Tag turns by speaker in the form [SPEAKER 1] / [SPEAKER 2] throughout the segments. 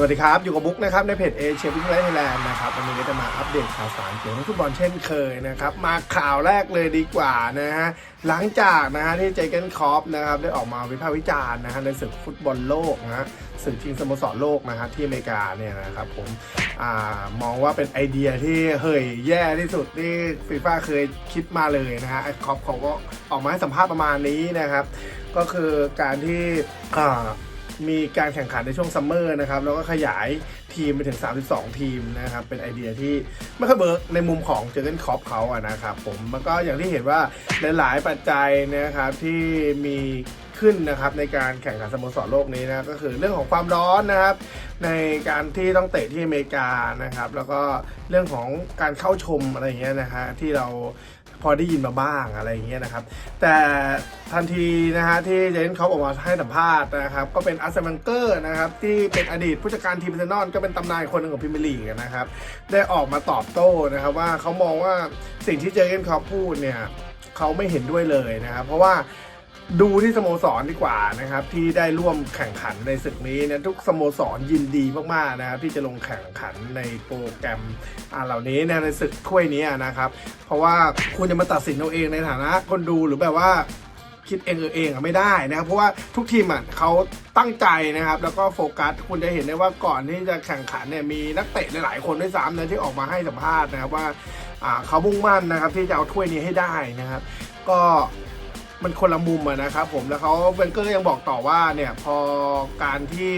[SPEAKER 1] สวัสดีครับ อยู่กับบุ๊กนะครับ ในเพจเอเชียพิทไลท์ไทยแลนด์นะครับ วันนี้ก็จะมาอัปเดตข่าวสารเกี่ยวกับฟุตบอลเช่นเคยนะครับ มาข่าวแรกเลยดีกว่านะฮะ หลังจากนะฮะที่เจเกนคอปนะครับได้ออกมาวิพากษ์วิจารณ์นะฮะในศึกฟุตบอลโลกนะฮะศึกชิงสโมสรโลกนะฮะที่อเมริกาเนี่ยนะครับผมอามองว่าเป็นไอเดียที่เฮ้ยแย่ที่สุดที่ฟีฟ่าเคยคิดมาเลยนะฮะคอปเขาก็ออกมาให้สัมภาษณ์ประมาณนี้นะครับ ก็คือการที่อ่า มีการแข่งขันในช่วงซัมเมอร์นะครับแล้วก็ขยายทีมไปถึง 32 ทีมนะครับเป็นไอเดียที่ไม่ค่อยเบิร์กในมุมของเจอร์เกนคอปเขาอะนะครับผมมันก็อย่างที่เห็นว่าหลาย ๆ ปัจจัยนะครับที่มีขึ้นนะครับในการแข่งขันสโมสรโลกนี้นะก็คือเรื่องของความร้อนนะครับ ในการที่ต้องเตะที่อเมริกานะครับ แล้วก็เรื่องของการเข้าชมอะไรเงี้ยนะฮะที่เรา พอได้ยินมาบ้างอะไรอย่างเงี้ยนะครับ แต่ทันทีนะฮะที่เจนเขาออกมาให้สัมภาษณ์นะครับ ก็เป็นอาร์เซนอลเกอร์นะครับที่เป็นอดีตผู้จัดการทีมเซนนอนก็เป็นตำนานคนหนึ่งของพิมลีกนะครับ ได้ออกมาตอบโต้นะครับว่าเขามองว่าสิ่งที่เจนเขาพูดเนี่ยเขาไม่เห็นด้วยเลยนะครับ เพราะว่า ดูที่สโมสรดีกว่านะครับ ที่ได้ร่วมแข่งขันในศึกนี้นะทุกสโมสรยินดีมากๆนะครับที่จะลงแข่งขันในโปรแกรมอ่าเหล่านี้นะในศึกถ้วยนี้นะครับ เพราะว่าคุณจะมาตัดสินเอาเองในฐานะคนดูหรือแบบว่าคิดเองเออเองอะไม่ได้นะครับเพราะว่าทุกทีมอะเขาตั้งใจนะครับ แล้วก็โฟกัสคุณจะเห็นได้ว่าก่อนที่จะแข่งขันเนี่ยมีนักเตะหลายๆคนด้วยซ้ำนะที่ออกมาให้สัมภาษณ์นะครับว่าเขามุ่งมั่นนะครับที่จะเอาถ้วยนี้ให้ได้นะครับ ก็ มันคนละมุมอะนะครับผมแล้วเขาเวนเกอร์ยังบอกต่อว่าเนี่ยพอการที่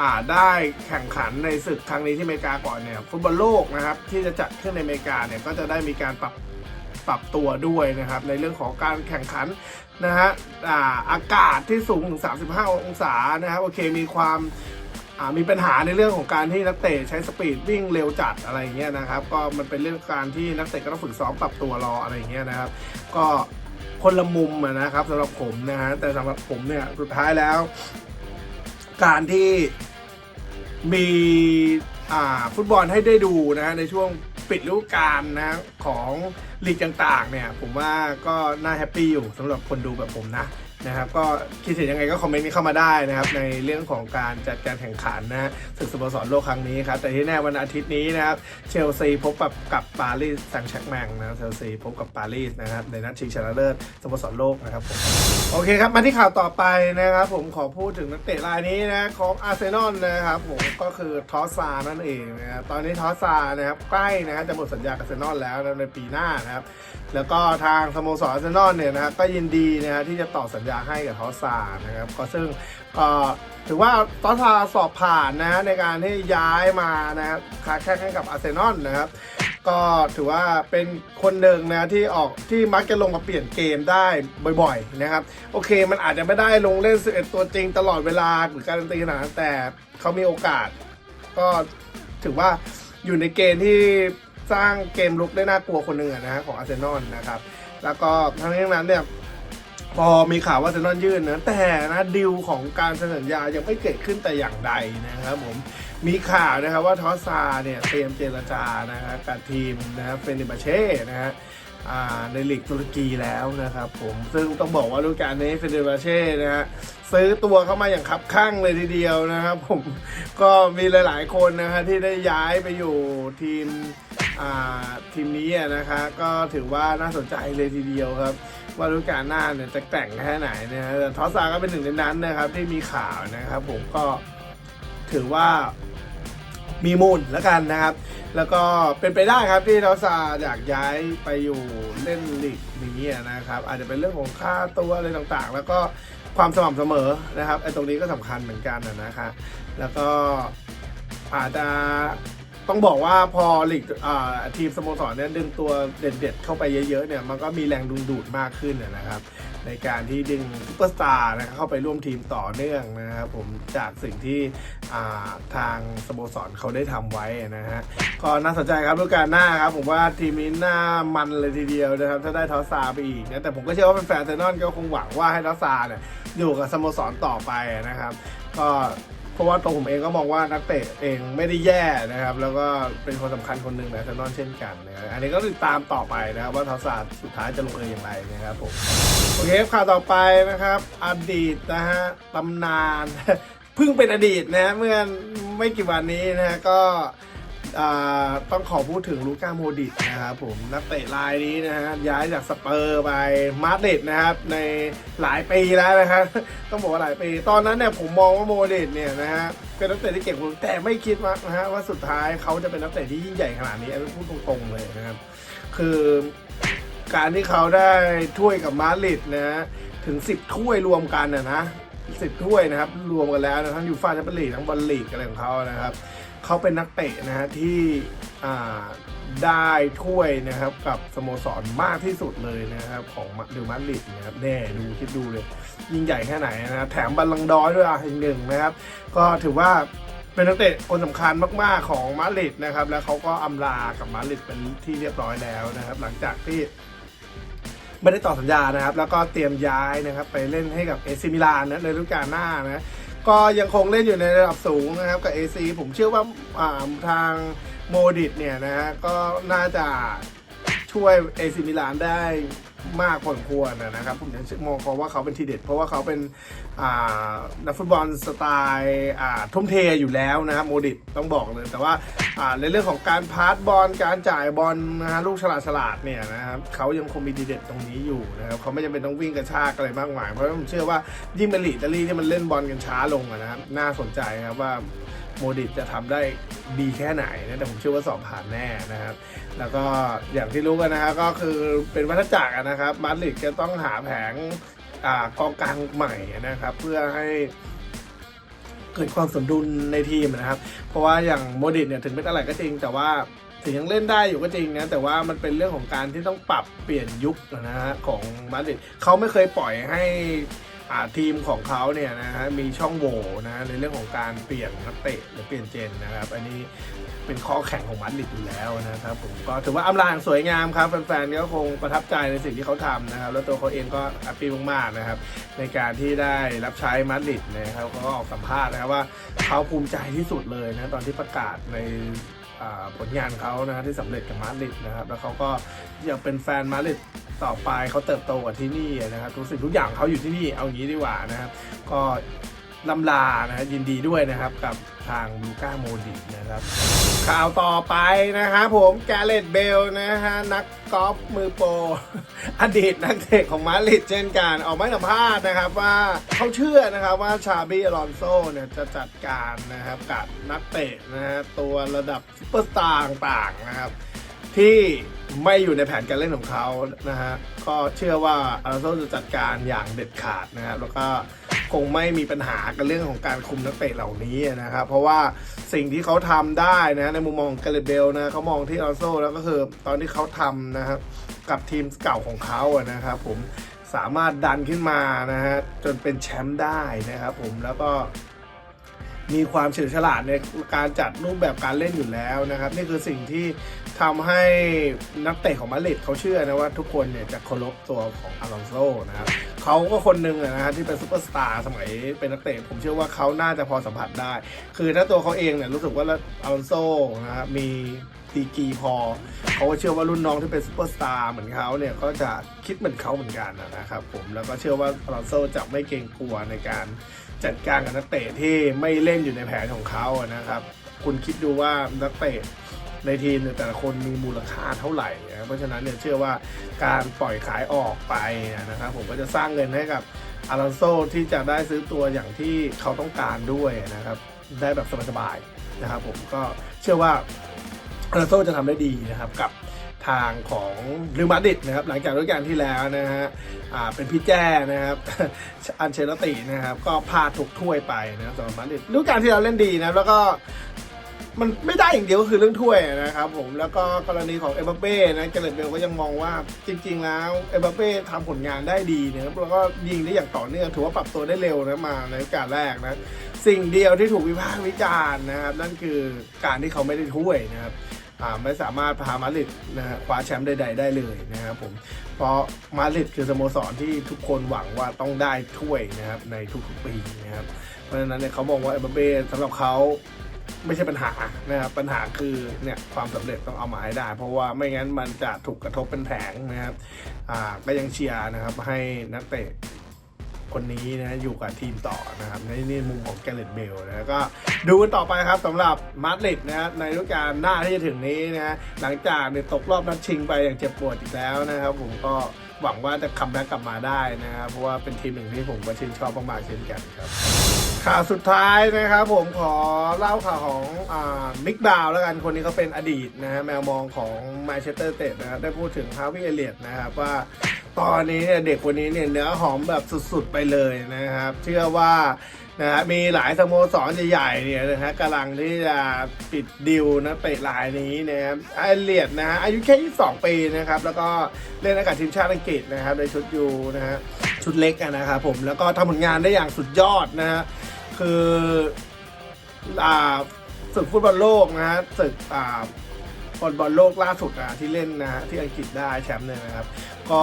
[SPEAKER 1] อ่าได้แข่งขันในศึกครั้งนี้ที่อเมริกาก่อนเนี่ยฟุตบอลโลกนะครับที่จะจัดขึ้นในอเมริกาเนี่ยก็จะได้มีการปรับปรับตัวด้วยนะครับในเรื่องของการแข่งขันนะฮะอ่าอากาศที่สูงถึง 35 องศานะครับโอเคมีความอ่ามีปัญหาในเรื่องของการที่นักเตะใช้สปีดวิ่งเร็วจัดอะไรเงี้ยนะครับ ก็มันเป็นเรื่องการที่นักเตะก็ต้องฝึกซ้อมปรับตัวรออะไรเงี้ยนะครับ ก็ คนละมุมนะครับสำหรับผมนะฮะแต่สำหรับผมเนี่ยสุดท้ายแล้ว การที่มีฟุตบอลให้ได้ดูนะฮะในช่วงปิดฤดูกาลนะของลีกต่างๆเนี่ยผมว่าก็น่าแฮปปี้อยู่สำหรับคนดูแบบผมนะ นะครับก็คิดเห็นยังไงก็คอมเมนต์นี้เข้ามาได้นะครับ ในเรื่องของการจัดการแข่งขันนะศึกสโมสรโลกครั้งนี้ครับ แต่ที่แน่วันอาทิตย์นี้นะครับเชลซีพบกับกับปารีสแซงต์แชร์กแมงนะเชลซีพบกับปารีสนะครับในนัดชิงชนะเลิศสโมสรโลกนะครับผมโอเคครับ มาที่ข่าวต่อไปนะครับ ผมขอพูดถึงนักเตะรายนี้นะของอาร์เซนอลนะครับผมก็คือทอสซานั่นเองนะครับตอนนี้ทอสซานะครับใกล้นะครับจะหมดสัญญากับอาร์เซนอลแล้วในปีหน้านะครับแล้วก็ทางสโมสรอาร์เซนอลเนี่ยนะครับก็ยินดีนะฮะที่จะต่อสัญญาให้กับทอสานะครับก็ซึ่งถือว่าทอสาสอบผ่านนะในการที่ย้ายมานะครับค้าแข่งให้กับอาร์เซนอลนะครับก็ถือว่าเป็นคนหนึ่งนะที่ออกที่มักจะลงมาเปลี่ยนเกมได้บ่อยๆนะครับโอเคมันอาจจะไม่ได้ลงเล่น 11 ตัวจริงตลอดเวลาหรือการันตีขนาดนั้นแต่เขามีโอกาส ก็ถือว่าอยู่ในเกณฑ์ที่สร้างเกมลุกได้น่ากลัวคนหนึ่งนะฮะของอาร์เซนอลนะครับ แล้วก็ทั้งนี้ทั้งนั้นเนี่ย พอมีข่าวว่าอาร์เซนอลยื่นนะแต่นะดิวของการเซ็นสัญญายังไม่เกิดขึ้นแต่อย่างใดนะครับผมมีข่าวนะครับว่าทอสซาเนี่ยเตรียมเจรจานะครับกับทีมนะครับเฟนิบาเช่นะฮะอ่าในลีกตุรกีแล้วนะครับผมซึ่งต้องบอกว่าฤดูกาลนี้เฟนิบาเช่นะฮะซื้อตัวเข้ามาอย่างคับข้างเลยทีเดียวนะครับผมก็มีหลายๆคนนะฮะที่ได้ย้ายไปอยู่ทีม ทีมนี้อะนะคะก็ถือว่าน่าสนใจเลยทีเดียวครับ ว่าฤดูกาลหน้าเนี่ยจะแกร่งแค่ไหนนะฮะแต่ทอสซาก็เป็นหนึ่งในนั้นนะครับที่มีข่าวนะครับ ผมก็ถือว่ามีมูลแล้วกันนะครับ แล้วก็เป็นไปได้ครับที่ทอสซาอยากย้ายไปอยู่เล่นลีกนี้นะครับ อาจจะเป็นเรื่องของค่าตัวอะไรต่างๆ แล้วก็ความสม่ำเสมอนะครับไอ้ตรงนี้ก็สำคัญเหมือนกันอะนะคะแล้วก็อาจจะ ต้องบอกว่าพอลีกอ่าทีมสโมสรเนี่ยดึงตัวเด็ดๆเข้าไปเยอะๆเนี่ยมันก็มีแรงดึงดูดมากขึ้นนะนะครับ ในการที่ดึงซุปเปอร์สตาร์นะเข้าไปร่วมทีมต่อเนื่องนะครับผมจากสิ่งที่อ่าทางสโมสรเขาได้ทำไว้นะฮะก็น่าสนใจครับฤดูกาลหน้าครับผมว่าทีมนี้หน่ามันเลยทีเดียวนะครับถ้าได้ทอสซาไปอีกนะแต่ผมก็เชื่อว่าแฟนๆเซนอนก็คงหวังว่าให้ทอสซาเนี่ยอยู่กับสโมสรต่อไปนะครับ ก็ เพราะว่าตัวผมเองก็มองว่านักเตะเองไม่ได้แย่นะครับ แล้วก็เป็นคนสำคัญคนหนึ่งในอาร์เซนอลเช่นกันนะครับอันนี้ก็ติดตามต่อไปนะครับ ว่าทศาสตร์สุดท้ายจะลงเอยอย่างไรนะครับผมโอเคข่าวต่อไปนะครับอดีตนะฮะตำนานเพิ่งเป็นอดีตนะฮะเมื่อไม่กี่วันนี้นะฮะก็ ต้องขอพูดถึงลูก้าโมดิตนะครับผมนักเตะรายนี้นะฮะย้ายจากสเปอร์ไปมาดริดนะครับในหลายปีแล้วนะครับต้องบอกว่าหลายปีตอนนั้นเนี่ยผมมองว่าโมดิตเนี่ยนะฮะเป็นนักเตะที่เก่งผมแต่ไม่คิดว่านะฮะว่าสุดท้ายเขาจะเป็นนักเตะที่ยิ่งใหญ่ขนาดนี้อันนี้พูดตรงๆเลยนะครับคือการที่เขาได้ถ้วยกับมาดริดนะฮะถึง 10 ถ้วยรวมกันนะนะสิบถ้วยนะครับรวมกันแล้วนะทั้งยูฟ่าแชมเปี้ยนลีกทั้งบอลลีกอะไรของเขานะครับ เขาเป็นนักเตะนะฮะที่ได้ถ้วยนะครับกับสโมสรมากที่สุดเลยนะครับของเดลมาดริดนะครับแน่ดูคิดดูเลย ยิ่งใหญ่แค่ไหนนะแถมบัลลังก์ดอร์ด้วยอะอีกหนึ่งนะครับ ก็ถือว่าเป็นนักเตะคนสำคัญมากๆของมาดริดนะครับ แล้วเขาก็อำลากับมาดริดเป็นที่เรียบร้อยแล้วนะครับ หลังจากที่ไม่ได้ต่อสัญญานะครับ แล้วก็เตรียมย้ายนะครับ ไปเล่นให้กับเอซิมิลานนะในฤดูกาลหน้านะ ก็ยังคงเล่นอยู่ในระดับสูงนะครับกับ AC ผมเชื่อว่าาทางโมดิตเนี่ยนะฮะก็น่าจะช่วย AC มิลานได้ มากพอสมควรนะครับผมยังมองเขาว่าเขาเป็นทีเด็ด เพราะว่าเขาเป็นนักฟุตบอลสไตล์ทุ่มเทอยู่แล้วนะครับโมดิตต้องบอกเลย แต่ว่าในเรื่องของการพาสบอลการจ่ายบอลนะฮะลูกฉลาดฉลาดเนี่ยนะครับเขายังคงมีทีเด็ดตรงนี้อยู่นะครับเขาไม่จำเป็นต้องวิ่งกระชากอะไรมากมายเพราะผมเชื่อว่ายิ่งเป็นลีกอิตาลีที่มันเล่นบอลกันช้าลงอะนะครับน่าสนใจครับว่า โมดิจะทำได้ดีแค่ไหนนะแต่ผมเชื่อว่าสอบผ่านแน่นะครับ แล้วก็อย่างที่รู้กันนะครับก็คือเป็นวัฏจักรนะครับมาดริดจะต้องหาแผงอกองกลางใหม่นะครับ เพื่อให้เกิดความสมดุลในทีมนะครับ เพราะว่าอย่างโมดิเนี่ยถึงเป็นอะไรก็จริง แต่ว่าถึงยังเล่นได้อยู่ก็จริงนะแต่ว่ามันเป็นเรื่องของการที่ต้องปรับเปลี่ยนยุคนะฮะของมาดริดเขาไม่เคยปล่อยให้ ทีมของเขาเนี่ยนะฮะมีช่องโหว่นะในเรื่องของการเปลี่ยนนักเตะหรือเปลี่ยนเจนนะครับ อันนี้เป็นข้อแข่งของมาดริดอยู่แล้วนะครับผมก็ถือว่าอำลาอย่างสวยงามครับแฟนๆก็คงประทับใจในสิ่งที่เขาทำนะครับ แล้วตัวเขาเองก็แฮปปี้มากๆนะครับ ในการที่ได้รับใช้มาดริดนะครับเขาก็ออกสัมภาษณ์นะครับว่าเขาภูมิใจที่สุดเลยนะตอนที่ประกาศในผลงานเขานะที่สำเร็จกับมาดริดนะครับ แล้วเขาก็ยังเป็นแฟนมาดริด ต่อไปเขาเติบโตกับที่นี่นะครับทุกสิ่งทุกอย่างเขาอยู่ที่นี่เอางี้ดีกว่านะครับ ก็ลำลานะยินดีด้วยนะครับกับทางลูก้าโมดินะครับ ข่าวต่อไปนะครับผมแกเรตเบลนะฮะนักกอล์ฟมือโปรอดีตนักเตะของมาดริดเช่นกันออกไมาให้สัมภาษณ์นะครับว่าเขาเชื่อนะครับว่าชาบีอลอนโซเนี่ยจะจัดการนะครับกับนักเตะนะฮะตัวระดับซุปเปอร์สตาร์ต่างๆนะครับ ที่ไม่อยู่ในแผนการเล่นของเขานะฮะก็เชื่อว่าอาร์โซนอลจะจัดการอย่างเด็ดขาดนะครับแล้วก็คงไม่มีปัญหากับเรื่องของการคุมนักเตะเหล่านี้นะครับเพราะว่าสิ่งที่เขาทำได้นะในมุมมองของกาเลเบลนะเขามองที่อาร์โซนอลแล้วก็คือตอนที่เขาทำนะครับกับทีมเก่าของเขาอะนะครับผมสามารถดันขึ้นมานะฮะจนเป็นแชมป์ได้นะครับผมแล้วก็ มีความเฉลียวฉลาดในการจัดรูปแบบการเล่นอยู่แล้วนะครับ นี่คือสิ่งที่ทำให้นักเตะของมาดริดเขาเชื่อนะว่าทุกคนเนี่ยจะเคารพตัวของอลอนโซนะครับเขาก็คนหนึ่งอะนะฮะที่เป็นซูเปอร์สตาร์สมัยเป็นนักเตะผมเชื่อว่าเขาน่าจะพอสัมผัสได้ คือถ้าตัวเขาเองเนี่ยรู้สึกว่าอลอนโซนะครับมีดีกีพอเขาก็เชื่อว่ารุ่นน้องที่เป็นซูเปอร์สตาร์เหมือนเขาเนี่ยก็จะคิดเหมือนเขาเหมือนกันนะครับผมแล้วก็เชื่อว่าอลอนโซจะไม่เกรงกลัวในการ จัดการกับนักเตะที่ไม่เล่นอยู่ในแผนของเขานะครับ คุณคิดดูว่านักเตะในทีมแต่ละคนมีมูลค่าเท่าไหร่นะเพราะฉะนั้นเนี่ยเชื่อว่าการปล่อยขายออกไปนะครับผมก็จะสร้างเงินให้กับอารอนโซที่จะได้ซื้อตัวอย่างที่เขาต้องการด้วยนะครับ ได้แบบสบายๆนะครับผมก็เชื่อว่าอารอนโซจะทำได้ดีนะครับกับ ทางของริวมาดริดนะครับหลังจากฤดูกาลที่แล้วนะฮะเป็นพี่แจ้นะครับอันเชลตินะครับก็พลาดทุกถ้วยไปนะสำหรับมาดริดฤดูกาลที่เราเล่นดีนะแล้วก็มันไม่ได้อย่างเดียวก็คือเรื่องถ้วยนะครับผมแล้วก็กรณีของเอ็มบัปเป้นะเกเรตเบลก็ยังมองว่าจริง ๆ แล้วเอ็มบัปเป้ทำผลงานได้ดีนะครับแล้วก็ยิงได้อย่างต่อเนื่องถือว่าปรับตัวได้เร็วนะมาในการแรกนะสิ่งเดียวที่ถูกวิพากษ์วิจารณ์นะครับนั่นคือการที่เขาไม่ได้ถ้วยนะครับ ไม่สามารถพามาริดนะฮะคว้าแชมป์ใดๆได้เลยนะครับผมเพราะมาริดคือสโมสรที่ทุกคนหวังว่าต้องได้ถ้วยนะครับในทุกๆปีนะครับเพราะฉะนั้นเนี่ยเขามองว่าเอ็มบัปเป้สำหรับเขาไม่ใช่ปัญหานะครับปัญหาคือเนี่ยความสำเร็จต้องเอามาให้ได้ เพราะว่าไม่งั้นมันจะถูกกระทบเป็นแผงนะครับอ่าก็ยังเชียร์นะครับให้นักเตะ คนนี้นะอยู่กับทีมต่อนะครับในนี่มุมของแกเรตเบลนะก็ดูกันต่อไปครับสำหรับมาดริดนะในฤดูกาลหน้าที่จะถึงนี้นะหลังจากเนี่ยตกรอบนัดชิงไปอย่างเจ็บปวดอีกแล้วนะครับ ผมก็หวังว่าจะคัมแบ็กกลับมาได้นะครับเพราะว่าเป็นทีมหนึ่งที่ผมก็ชื่นชอบมากๆเช่นกันครับ ข่าวสุดท้ายนะครับผมขอเล่าข่าวของมิกบาวแล้วกันคนนี้เขาเป็นอดีตนะฮะแมวมองของแมนเชสเตอร์เตดนะครับได้พูดถึงฮาวิเอเลียตนะครับว่าตอนนี้เนี่ยเด็กคนนี้เนี่ยเนื้อหอมแบบสุดๆไปเลยนะครับ เชื่อว่านะฮะมีหลายสโมสรใหญ่ๆเนี่ยนะฮะกำลังที่จะปิดดิวนะเตะรายนี้นะครับเอเลียตนะฮะอายุแค่ 22 ปีนะครับ แล้วก็เล่นในกับทีมชาติอังกฤษนะครับในชุดยูนะฮะชุดเล็กนะครับผมแล้วก็ทำผลงานได้อย่างสุดยอดนะฮะ คืออ่าศึกฟุตบอลโลกนะฮะศึกอ่าฟุตบอลโลกล่าสุดอะที่เล่นนะฮะที่อังกฤษได้แชมป์เนี่ยนะครับ ก็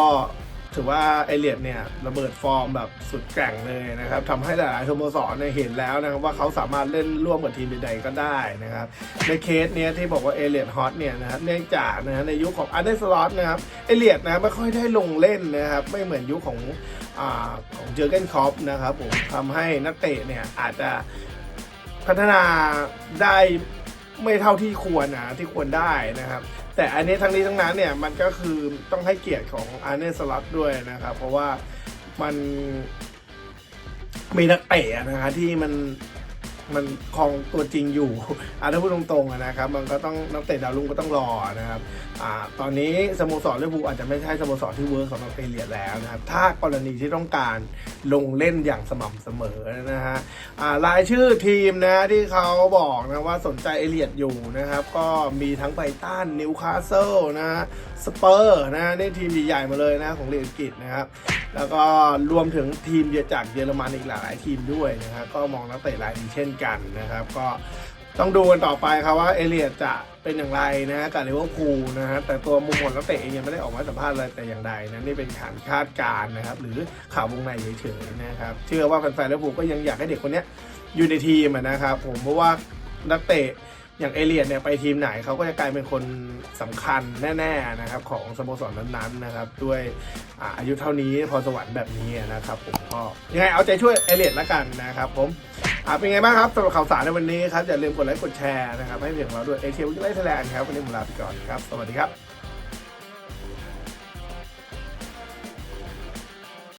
[SPEAKER 1] ถือว่าเอเลียดเนี่ยระเบิดฟอร์มแบบสุดแกร่งเลยนะครับทำให้หลายๆสโมสรเนี่ยเห็นแล้วนะครับว่าเขาสามารถเล่นร่วมกับทีมใดๆก็ได้นะครับในเคสเนี้ยที่บอกว่าเอเลียดฮอตเนี่ยนะครับเนื่องจากนะในยุคของอันเดอร์สล็อตนะครับเอเลียดนะไม่ค่อยได้ลงเล่นนะครับไม่เหมือนยุคของอาของเจอร์เกนคอปนะครับผมทำให้นักเตะเนี่ยอาจจะพัฒนาได้ไม่เท่าที่ควรนะที่ควรได้นะครับ แต่อันนี้ทั้งนี้ทั้งนั้นเนี่ยมันก็คือต้องให้เกียรติของอาร์เนสลัตด้วยนะครับ เพราะว่ามันมีนักเตะนะฮะที่มัน มันครองตัวจริงอยู่อะถ้าพูดตรงๆนะครับ มันก็ต้องนักเตะดาวรุ่งก็ต้องรอนะครับอ่าตอนนี้สโมสรลิเวอร์พูลอาจจะไม่ใช่สโมสรที่เวิร์กสำหรับเอเลียแล้วนะครับ ถ้ากรณีที่ต้องการลงเล่นอย่างสม่ำเสมอนะฮะอ่ารายชื่อทีมนะที่เขาบอกนะว่าสนใจเอเลียดอยู่นะครับ ก็มีทั้งไบตันนิวคาสเซิลนะฮะ สเปอร์นะนี่ทีมใหญ่ๆมาเลยนะของลีกอังกฤษนะครับ แล้วก็รวมถึงทีมจากเยอรมันอีกหลายๆทีมด้วยนะครับก็มองนักเตะรายนี้เช่นกันนะครับ ก็ต้องดูกันต่อไปครับว่าเอเลียจะเป็นอย่างไรนะกับลิเวอร์พูลนะฮะแต่ตัวมุมมองนักเตะเองยังไม่ได้ออกมาสัมภาษณ์อะไรแต่อย่างใดนะนี่เป็นข่าวคาดการณ์นะครับ หรือข่าววงในเฉยๆนะครับ เชื่อว่าแฟนๆลิเวอร์พูลก็ยังอยากให้เด็กคนนี้อยู่ในทีมนะครับ ผมเพราะว่านักเตะ อย่างเอเลียนเนี่ยไปทีมไหนเขาก็จะกลายเป็นคนสำคัญแน่ๆนะครับของสโมสรนั้นๆนะครับด้วยอายุเท่านี้พอสวรรค์แบบนี้นะครับผมก็ยังไงเอาใจช่วยเอเลียนละกันนะครับผมอ่าเป็นไงบ้างครับสำหรับข่าวสารในวันนี้ครับอย่าลืมกดไลค์กดแชร์นะครับให้เพจของเราด้วยเอเชียวิทยาลัยไทยแลนด์ครับวันนี้ผมลาไปก่อนครับ สวัสดีครับ